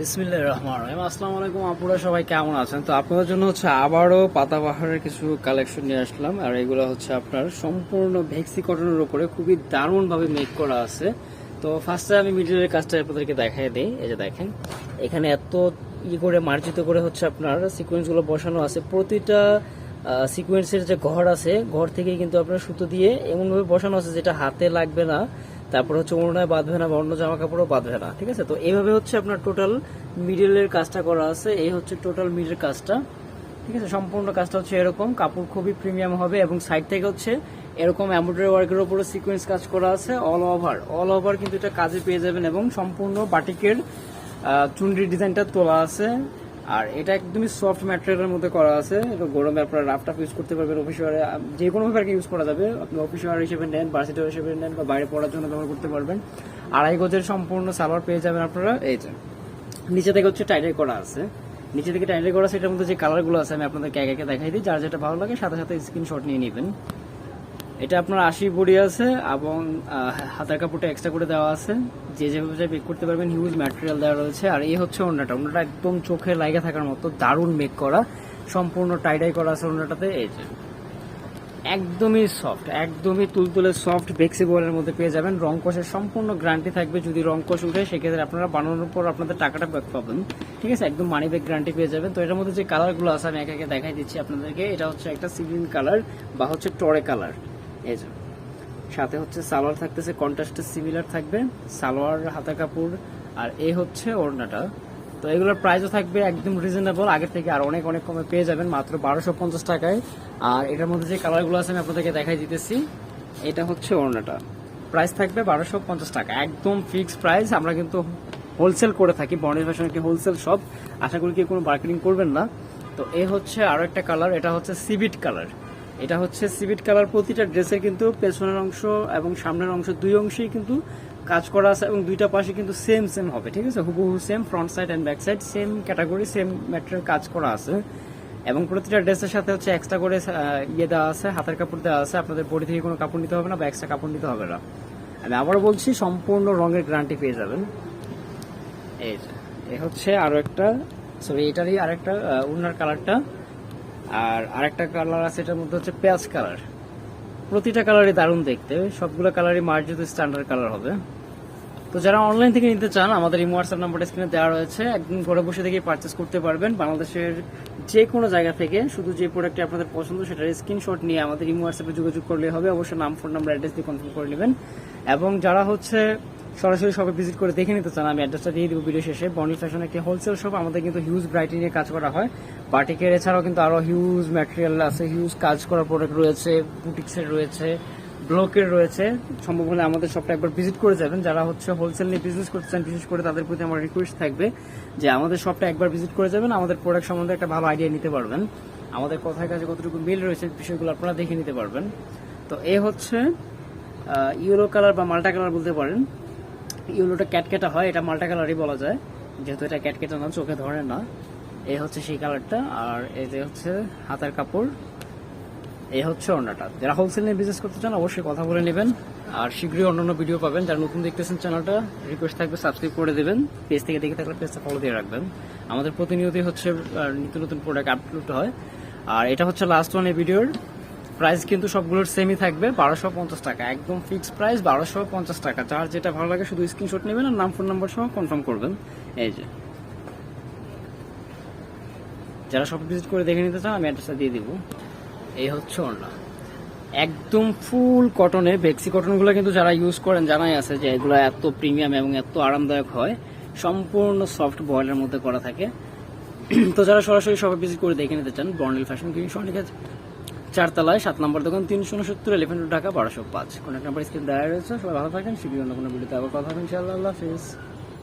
বিসমিল্লাহ রহমান রহিম। আসসালামু আলাইকুম, আপুরা সবাই কেমন আছেন? তো আপনাদের জন্য হচ্ছে আবারও পাতাবাহারের কিছু কালেকশন নিয়ে আসলাম, আর হচ্ছে আপনার সম্পূর্ণ করা আছে। তো ফার্স্টে আমি কাজটা আপনাদেরকে দেখাই দিই যে দেখেন, এখানে এত ই করে, মার্জিত করে হচ্ছে আপনার সিকোয়েন্সগুলো বসানো আছে। প্রতিটা সিকোয়েন্সের যে ঘর আছে, ঘর থেকেই কিন্তু আপনার সুতো দিয়ে এমনভাবে বসানো আছে যেটা হাতে লাগবে না। তারপর হচ্ছে ওড়নায় বাঁধবে না বা অন্য জামা কাপড়ও বাঁধবে না ঠিক আছে? তো এইভাবে হচ্ছে আপনার টোটাল মিডলের কাজটা করা আছে। এই হচ্ছে টোটাল মিডলের কাজটা ঠিক আছে? সম্পূর্ণ কাজটা হচ্ছে এরকম। কাপড় খুবই প্রিমিয়াম হবে এবং সাইড থেকে হচ্ছে এরকম এমব্রয়ডারি ওয়ার্কের উপরে সিকোয়েন্স কাজ করা আছে অল ওভার অল ওভার কিন্তু এটা কাজে পেয়ে যাবেন এবং সম্পূর্ণ বাটিকের আহ, চুনরির ডিজাইনটা তোলা আছে। আর এটা একদমই সফট ম্যাটেরিয়ালের মধ্যে করা আছে। এটা গরমে আপনারা রাফ টাফ ইউজ করতে পারবেন অফিস ওয়ারে যে কোনো ভাবে ইউজ করা যাবে। আপনি অফিস ওয়ার হিসেবে নেন ভার্সিটি হিসেবে নেন বা বাইরে পড়ার জন্য ব্যবহার করতে পারবেন। আড়াই গজের সম্পূর্ণ সালোয়ার পেয়ে যাবেন আপনারা। এই যে, নিচে থেকে হচ্ছে টাইটাই করা আছে। নিচে থেকে টাইটাই করা আছে, এটার মধ্যে যে কালারগুলো আছে, আমি আপনাদেরকে একে একে দেখাই দিই। যার যেটা ভালো লাগে, সাথে সাথে স্ক্রিনশট নিয়ে নেবেন। এটা আপনার আশি বডি আছে এবং হাতার কাপড়টা এক্সট্রা করে দেওয়া আছে। যে যেভাবে মেক করতে পারবেন হিউজ ম্যাটেরিয়াল দেওয়া রয়েছে। আর এই হচ্ছে ওড়নাটা। ওড়নাটা একদম চোখে লাগে থাকার মতো দারুণ মেক করা। সম্পূর্ণ টাইডাই করা আছে ওড়নাটাতে। এই যে, একদমই সফট একদমই তুলতুলে সফট বেক্সিবলের মধ্যে পেয়ে যাবেন। রং কষের সম্পূর্ণ গ্যারান্টি থাকবে। যদি রং কষ উঠে, সেক্ষেত্রে আপনারা বানানোর পর আপনাদের টাকাটা ব্যাক পাবেন। ঠিক আছে? একদম মানি ব্যাক গ্যারান্টি পেয়ে যাবেন। তো এটার মধ্যে যে কালারগুলো আছে, আমি একে একে দেখাই দিচ্ছি আপনাদেরকে। এটা হচ্ছে একটা সিগ্রিন কালার বা হচ্ছে টরে কালার এই যে, সাথে হচ্ছে সালোয়ার থাকতেছে কন্ট্রাস্টের সিমিলার থাকবে, সালোয়ার, হাতা কাপড়, আর এই হচ্ছে ওড়নাটা। তো এগুলোর প্রাইসও থাকবে একদম রিজনেবল আগের থেকে আর অনেক অনেক কমে পেয়ে যাবেন, মাত্র বারোশো পঞ্চাশ টাকায়। আর এটার মধ্যে যে কালারগুলো আছে, আমি আপনাদেরকে দেখাই দিতেছি। এটা হচ্ছে ওড়নাটা। প্রাইস থাকবে বারোশো পঞ্চাশ টাকা, একদম ফিক্সড প্রাইস আমরা কিন্তু হোলসেল করে থাকি বর্ণের ফ্যাশন একটি হোলসেল শপ আশা করি কি কোনো মার্কেটিং করবেন না। তো এ হচ্ছে আরও একটা কালার এটা হচ্ছে সিবিট কালার এটা হচ্ছে সিভিট কালার প্রতিটা ড্রেসের কিন্তু পেছনের অংশ এবং সামনের অংশ দুই অংশেই কিন্তু কাজ করা আছে এবং দুইটা পাশে কিন্তু সেম সেম হবে ঠিক আছে? হুবহু same front side and back side same category same material কাজ করা আছে। এবং প্রতিটা ড্রেসের সাথে হচ্ছে এক্সট্রা করে ইয়ে দেওয়া আছে হাতের কাপড় দেওয়া আছে আপনাদের বডি থেকে কোনো কাপড় নিতে হবে না বা এক্সট্রা কাপড় নিতে হবে না। আমি আবার বলছি সম্পূর্ণ রঙের গ্যারান্টি পেয়ে যাবেন। এই যে এ হচ্ছে আরও একটা সরি এটারই আরেকটা আহ, উন্নার কালারটা আর আরেকটা কালার আছে, এটার মধ্যে হচ্ছে পেঁয়াজ কালার প্রতিটা কালারই দারুণ দেখতে। সবগুলো কালারই মার্জিত স্ট্যান্ডার্ড কালার হবে। তো যারা অনলাইন থেকে নিতে চান, আমাদের এই হোয়াটসঅ্যাপ নাম্বারটা স্ক্রিনে দেওয়া রয়েছে। একদম ঘরে বসে থেকে পারচেস করতে পারবেন। বাংলাদেশের যে কোনো জায়গা থেকে শুধু যে প্রোডাক্টটি আপনাদের পছন্দ, সেটার স্ক্রিনশট নিয়ে আমাদের এই হোয়াটসঅ্যাপে যোগাযোগ করলে হবে। অবশ্যই নাম ফোন নাম্বার অ্যাড্রেস দিয়ে কনফার্ম করে নেবেন। এবং যারা হচ্ছে সরাসরি শপে ভিজিট করে দেখে নিতে চান, আমি অ্যাড্রেসটা দিয়ে দিব ভিডিও শেষে। বনি ফ্যাশন একটি হোলসেল শপ আমাদের কিন্তু হিউজ ব্রাইটি নিয়ে কাজ করা হয়। বাটিকের এছাড়াও কিন্তু আরও হিউজ ম্যাটেরিয়াল আছে হিউজ কাজ করা প্রোডাক্ট রয়েছে বুটিক্সের রয়েছে ব্লকের রয়েছে। সম্ভব হলে আমাদের শপটা একবার ভিজিট করে যাবেন। যারা হচ্ছে হোলসেল নিয়ে বিজনেস করতে চান বিশেষ করে তাদের প্রতি আমার রিকোয়েস্ট থাকবে যে আমাদের শপটা একবার ভিজিট করে যাবেন, আমাদের প্রোডাক্ট সম্বন্ধে একটা ভালো আইডিয়া নিতে পারবেন। আমাদের কথার কাছে কতটুকু মিল রয়েছে, বিষয়গুলো আপনারা দেখে নিতে পারবেন। তো এ হচ্ছে ইউরো কালার বা মাল্টা কালার বলতে পারেন। ইউলোটা ক্যাটকেটা হয়, এটা মাল্টা কালারই বলা যায়। যেহেতু এটা ক্যাটকেটা না, চোখে ধরে না। এই হচ্ছে সেই কালারটা, আর এই যে হচ্ছে হাতার কাপড় এই হচ্ছে অন্যটা যারা হোলসেল নিয়ে বিজনেস করতে চান, অবশ্যই কথা বলে নেবেন। আর শীঘ্রই অন্যান্য ভিডিও পাবেন। যারা নতুন দেখতেছেন চ্যানেলটা রিকোয়েস্ট থাকবে সাবস্ক্রাইব করে দেবেন। পেজ থেকে দেখে থাকলে পেজটা ফলো দিয়ে রাখবেন। আমাদের প্রতিনিয়তই হচ্ছে নিত্য নতুন প্রোডাক্ট আপলোড হয়। আর এটা হচ্ছে লাস্ট ওয়ান এই ভিডিওর প্রাইস কিন্তু সবগুলোর সেমই থাকবে, বারোশো পঞ্চাশ টাকা। একদম ফিক্স প্রাইস বারোশো পঞ্চাশ টাকা। যার যেটা ভালো লাগে, শুধু স্ক্রিনশট নেবেন আর নাম ফোন নাম্বার সহ কনফার্ম করবেন। এই যে। যারা সব ভিজিট করে দেখে নিতে চান, আমি অ্যাড্রেসটা দিয়ে দিব। এই হচ্ছে ওড়না। একদম ফুল কটনে ভেক্সি কটনগুলো কিন্তু যারা ইউজ করেন, জানাই আছে যে এগুলো এত প্রিমিয়াম এবং এত আরামদায়ক হয়। সম্পূর্ণ সফট বয়েলের মধ্যে করা থাকে। তো যারা সরাসরি সবাই ভিজিট করে দেখে নিতে চান বর্নেল ফ্যাশন কিং সনিকা চারতলায়, সাত নম্বর দোকান, তিনশো উনসত্তর এলিফেন্ট ঢাকা, বারোশো পাঁচ। কন্ট্যাক্ট নাম্বার স্ক্রিন দেওয়া রয়েছে। সবাই ভালো থাকেন। শিবির অন্য কোনো ভিডিওতে আবার কথা হবে, ইনশাআল্লাহ। আল্লাহ হাফিজ।